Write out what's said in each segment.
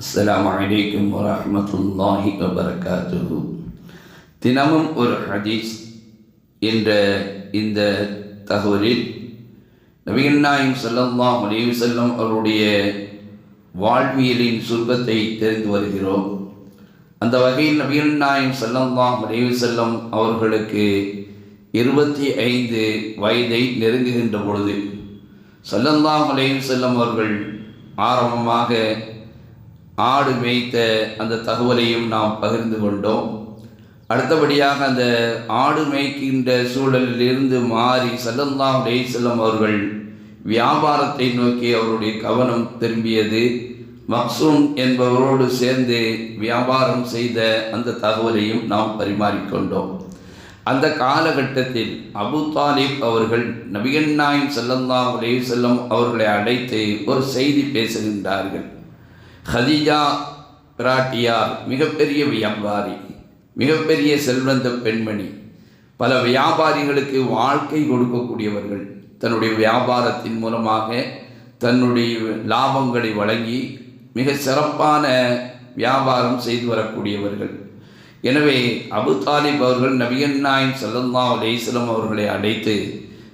அஸ்லாம் வலைக்கம் வரமத்துல்லாஹி வபரகாத்து தினமும் ஒரு ஹதீஸ் என்ற இந்த தகவலில் நபிகள் நாயம் ஸல்லல்லாஹு அலைஹி அவருடைய வாழ்வியலின் சுருக்கத்தை தெரிந்து வருகிறோம். அந்த வகையில் நபிகள் நாயம் ஸல்லல்லாஹு அலைஹி அவர்களுக்கு இருபத்தி ஐந்து வயதை நெருங்குகின்ற பொழுது ஸல்லல்லாஹு அலைஹி செல்லம் அவர்கள் ஆரம்பமாக ஆடு மேய்த்த அந்த தகவலையும் நாம் பகிர்ந்து கொண்டோம். அடுத்தபடியாக அந்த ஆடு மேய்க்கின்ற சூழலிலிருந்து மாறி சல்லல்லாஹ் செல்லம் அவர்கள் வியாபாரத்தை நோக்கி அவருடைய கவனம் திரும்பியது. மக்சூம் என்பவரோடு சேர்ந்து வியாபாரம் செய்த அந்த தகவலையும் நாம் பரிமாறிக்கொண்டோம் அந்த காலகட்டத்தில் அபு தாலிப் அவர்கள் நபிகள் நாயம் சல்லல்லாஹ் செல்லம் அவர்களை அழைத்து ஒரு செய்தி பேசுகின்றார்கள். ஹதிஜா பிராட்டியார் மிகப்பெரிய வியாபாரி மிகப்பெரிய செல்வந்த பெண்மணி. பல வியாபாரிகளுக்கு வாழ்க்கை கொடுக்கக்கூடியவர்கள். தன்னுடைய வியாபாரத்தின் மூலமாக தன்னுடைய லாபங்களை வழங்கி மிக சிறப்பான வியாபாரம் செய்து வரக்கூடியவர்கள். எனவே அபு தாலிப் அவர்கள் நபிகன் நாயம் சல்லா அலேஸ்லம் அவர்களை அழைத்து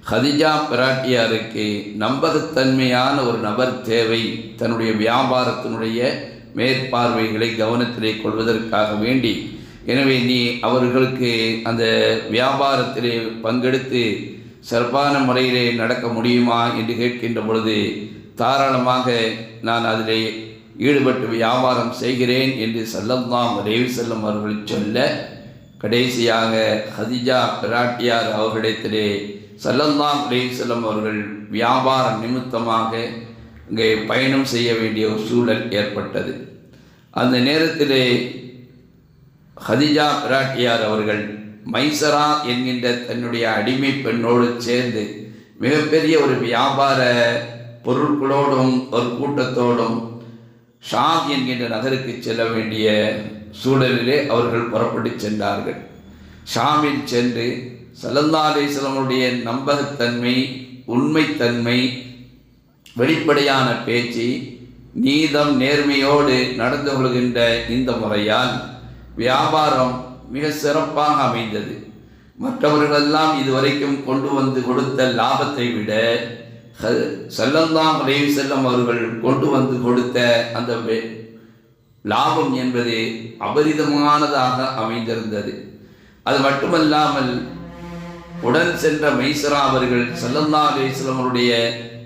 ஹதிஜா பிராட்டியாருக்கு நம்பகத்தன்மையான ஒரு நபர் தேவை. தன்னுடைய வியாபாரத்தினுடைய மேற்பார்வைகளை கவனத்திலே கொள்வதற்காக வேண்டி. எனவே நீ அவர்களுக்கு அந்த வியாபாரத்திலே பங்கெடுத்து சிறப்பான முறையிலே நடக்க முடியுமா என்று கேட்கின்ற பொழுது தாராளமாக நான் அதிலே ஈடுபட்டு வியாபாரம் செய்கிறேன் என்று செல்லம்தான் ரேவி செல்லம் அவர்கள் சொல்ல கடைசியாக ஹதிஜா பிராட்டியார் அவர்களிடத்திலே சல்லல்லாம் செல்லம் அவர்கள் வியாபார நிமித்தமாக இங்கே பயணம் செய்ய வேண்டிய ஒரு சூழல் ஏற்பட்டது. அந்த நேரத்திலே ஹதிஜா பிராட்டியார் அவர்கள் மைசரா என்கின்ற தன்னுடைய அடிமை பெண்ணோடு சேர்ந்து மிகப்பெரிய ஒரு வியாபார பொருட்களோடும் ஒரு கூட்டத்தோடும் ஷாம் என்கின்ற நகருக்கு செல்ல வேண்டிய சூழலிலே அவர்கள் புறப்பட்டு சென்றார்கள். ஷாமில் சென்று சல்லல்லா அலிஸ்லமுடைய நம்பகத்தன்மை உண்மைத்தன்மை வெளிப்படையான பேச்சு நீதம் நேர்மையோடு நடந்து கொள்கின்ற இந்த முறையால் வியாபாரம் மிக சிறப்பாக அமைந்தது. மற்றவர்களெல்லாம் இதுவரைக்கும் கொண்டு வந்து கொடுத்த லாபத்தை விட செல்லந்தாம் உதவி செல்லம் அவர்கள் கொண்டு வந்து கொடுத்த அந்த லாபம் என்பது அபரிதமானதாக அமைந்திருந்தது. அது மட்டுமல்லாமல் உடன் சென்ற மைசரா அவர்கள் செல்லந்தா அலிஸ்லம்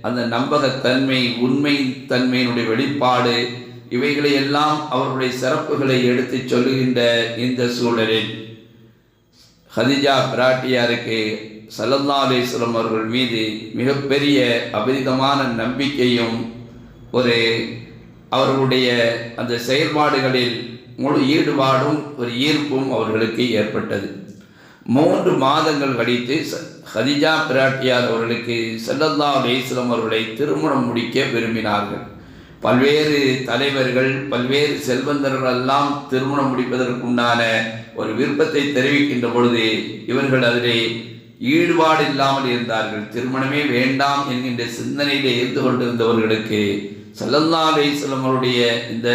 அந்த நம்பகத்தன்மை உண்மை தன்மையினுடைய வெளிப்பாடு இவைகளை எல்லாம் அவருடைய சிறப்புகளை எடுத்து சொல்லுகின்ற இந்த சூழலில் ஹதிஜா பிராட்டியாருக்கு சல்லல்லா அலிஸ்லம் அவர்கள் மீது மிகப்பெரிய அபரிதமான நம்பிக்கையும் ஒரு அவர்களுடைய அந்த செயல்பாடுகளில் முழு ஈடுபாடும் ஒரு ஈர்ப்பும் அவர்களுக்கு ஏற்பட்டது. மூன்று மாதங்கள் கழித்து ஹதிஜா பிராட்டியார் அவர்களுக்கு சல்லல்லா அலிஸ்லம் அவர்களை திருமணம் முடிக்க விரும்பினார்கள். பல்வேறு தலைவர்கள் பல்வேறு செல்வந்தர்கள் எல்லாம் திருமணம் முடிப்பதற்குண்டான ஒரு விருப்பத்தை தெரிவிக்கின்ற பொழுது இவர்கள் அதிலே ஈடுபாடு இல்லாமல் இருந்தார்கள். திருமணமே வேண்டாம் என்கின்ற சிந்தனையிலே இருந்து கொண்டிருந்தவர்களுக்கு சல்லல்லா அலிஸ்லம் அவருடைய இந்த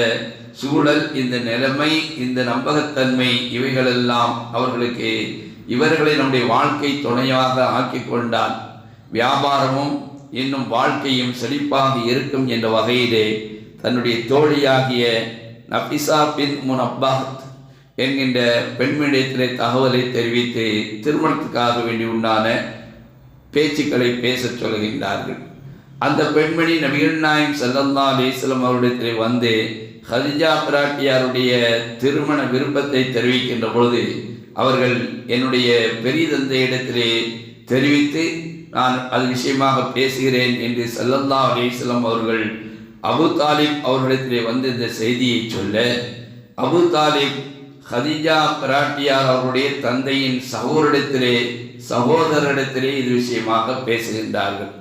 சூழல் இந்த நிலைமை இந்த நம்பகத்தன்மை இவைகளெல்லாம் அவர்களுக்கு இவர்களை நம்முடைய வாழ்க்கை துணையாக ஆக்கி கொண்டால் வியாபாரமும் இன்னும் வாழ்க்கையும் செழிப்பாக இருக்கும் என்ற வகையிலே தன்னுடைய தோழியாகிய நபிசா பின் முனப்பாத் என்கின்ற பெண்மணியத்திலே தகவலை தெரிவித்து திருமணத்துக்காக வேண்டி உண்டான பேச்சுக்களை பேசச் சொல்கின்றார்கள் அந்த பெண்மணி நபிகள் நாயம் செல்லல்லா அலிஸ்லம் அவரிடத்திலே வந்து ஹதிஜா பிராட்டியாருடைய திருமண விருப்பத்தை தெரிவிக்கின்ற பொழுது அவர்கள் என்னுடைய பெரிய தந்தையிடத்திலே தெரிவித்து நான் அது விஷயமாக பேசுகிறேன் என்று சல்லல்லா அலிஸ்லம் அவர்கள் அபு தாலிப் அவர்களிடத்திலே வந்து இந்த செய்தியை சொல்ல அபு தாலிப் ஹதிஜா பிராட்டியார் அவருடைய தந்தையின் சகோதரிடத்திலே சகோதரிடத்திலே இது விஷயமாக பேசுகின்றார்கள்.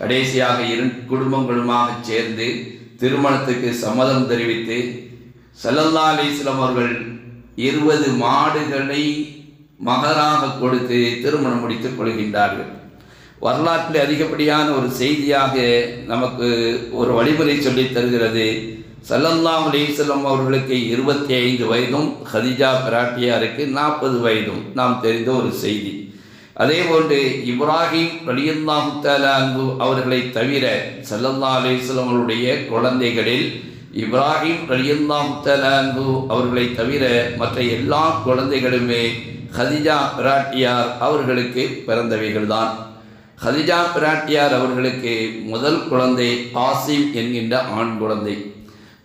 கடைசியாக இரு குடும்பங்களுமாக சேர்ந்து திருமணத்துக்கு சம்மதம் தெரிவித்து சல்லல்லா அலிஸ்லாம் அவர்கள் இருபது மாடுகளை மகராக கொடுத்து திருமணம் முடித்துக் கொள்கின்றார்கள். வரலாற்றில் அதிகப்படியான ஒரு செய்தியாக நமக்கு ஒரு வழிமுறை சொல்லித் தருகிறது. சல்லல்லாஹு அலைஹிஸ்ஸலாம் அவர்களுக்கு இருபத்தி ஐந்து வயதும் ஹதிஜா பிராட்டியாருக்கு நாற்பது வயதும். நாம் தெரிந்த ஒரு செய்தி. அதே போன்று இப்ராஹிம் ரலியல்லாஹு தஆலா அவர்களை தவிர சல்லல்லா அலைஹிஸ்ஸலாம் அவருடைய குழந்தைகளில் இப்ராஹிம் ரலியல்லாஹு தஆலா அவர்களை தவிர மற்ற எல்லா குழந்தைகளுமே ஹதிஜா பிராட்டியார் அவர்களுக்கு பிறந்தவைகள்தான். ஹதிஜா பிராட்டியார் அவர்களுக்கு முதல் குழந்தை ஆசிம் என்கின்ற ஆண் குழந்தை.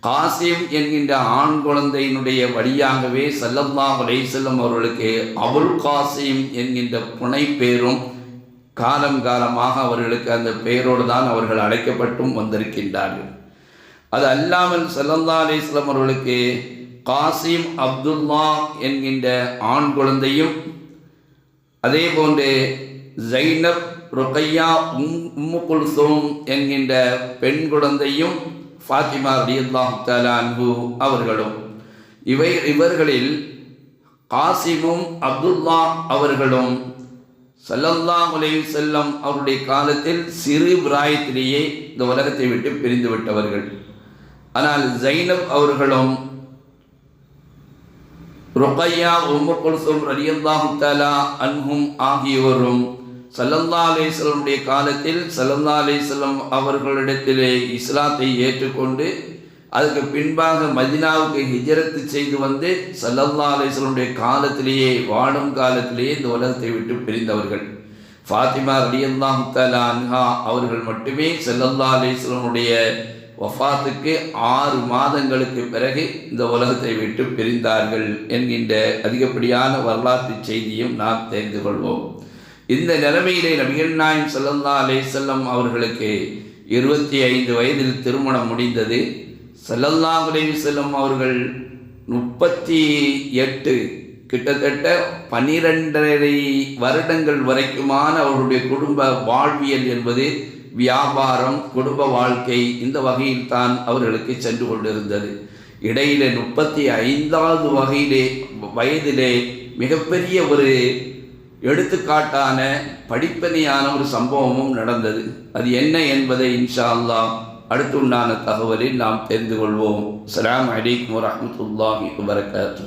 காசிம் என்கின்ற ஆண் குழந்தையினுடைய வழியாகவே சல்லல்லாஹு அலைஹி அவர்களுக்கு அபுல் காசிம் என்கின்ற புனை பேரும் காலம் காலமாக அவர்களுக்கு அந்த பெயரோடு தான் அவர்கள் அழைக்கப்பட்டும் வந்திருக்கின்றார்கள். அது அல்லாமல் சல்லல்லா அலிஸ்லாம் அவர்களுக்கு காசிம் அப்துல்லா என்கின்ற ஆண் குழந்தையும் அதே போன்று ஜைனப் ருக்கையா உம் உம்மு குல்சூம் என்கின்ற பெண் குழந்தையும் ஃபாத்திமா ரலியல்லாஹு தஆலா அன்ஹு அவர்களும் இவை இவர்களில் காசிமும் அப்துல்லா அவர்களும் சல்லல்லா அலைஹி செல்லம் அவருடைய காலத்தில் சிறு பிராயத்திலேயே இந்த உலகத்தை விட்டு பிரிந்து விட்டவர்கள். ஆனால் ஜைனப் அவர்களும் ருக்கையா உம்மு குல்சும் ரலியல்லாஹு தஆலா அன்ஹும் ஆகியோரும் சல்லல்லா அலிஸ்லமுடைய காலத்தில் சல்லல்லா அலிஸ்லம் அவர்களிடத்திலே இஸ்லாத்தை ஏற்றுக்கொண்டு அதுக்கு பின்பாக மதினாவுக்கு ஹிஜரத்து செய்து வந்து சல்லல்லா அலிஸ்லமுடைய காலத்திலேயே வாழும் காலத்திலேயே இந்த உலகத்தை விட்டு பிரிந்தவர்கள். ஃபாத்திமா ரலியல்லாஹு தஆலா அன்ஹா அவர்கள் மட்டுமே சல்லல்லா அலிஸ்லமுடைய வஃபாத்துக்கு ஆறு மாதங்களுக்கு பிறகு இந்த உலகத்தை விட்டு பிரிந்தார்கள் என்கின்ற அதிகப்படியான வரலாற்று செய்தியும் நாம் தெரிந்து கொள்வோம். இந்த நிலைமையிலே நபிகள் நாயம் செல்லந்தா அலே செல்லம் அவர்களுக்கு இருபத்தி ஐந்து வயதில் திருமணம் முடிந்தது. செல்லந்தா அலே செல்லம் அவர்கள் முப்பத்தி எட்டு கிட்டத்தட்ட பனிரெண்டரை வருடங்கள் வரைக்குமான அவருடைய குடும்ப வாழ்வியல் என்பது வியாபாரம் குடும்ப வாழ்க்கை இந்த வகையில் தான் அவர்களுக்கு சென்று கொண்டிருந்தது. இடையிலே முப்பத்தி ஐந்தாவது வகையிலே வயதிலே மிகப்பெரிய ஒரு எடுத்துக்காட்டான படிப்பனையான ஒரு சம்பவமும் நடந்தது. அது என்ன என்பதை இன்ஷா அல்லாஹ் அடுத்துண்டான தகவலில் நாம் தெரிந்து கொள்வோம். அலாம் அலைக்கும் வரமத்துல்லாஹி வரகாத்து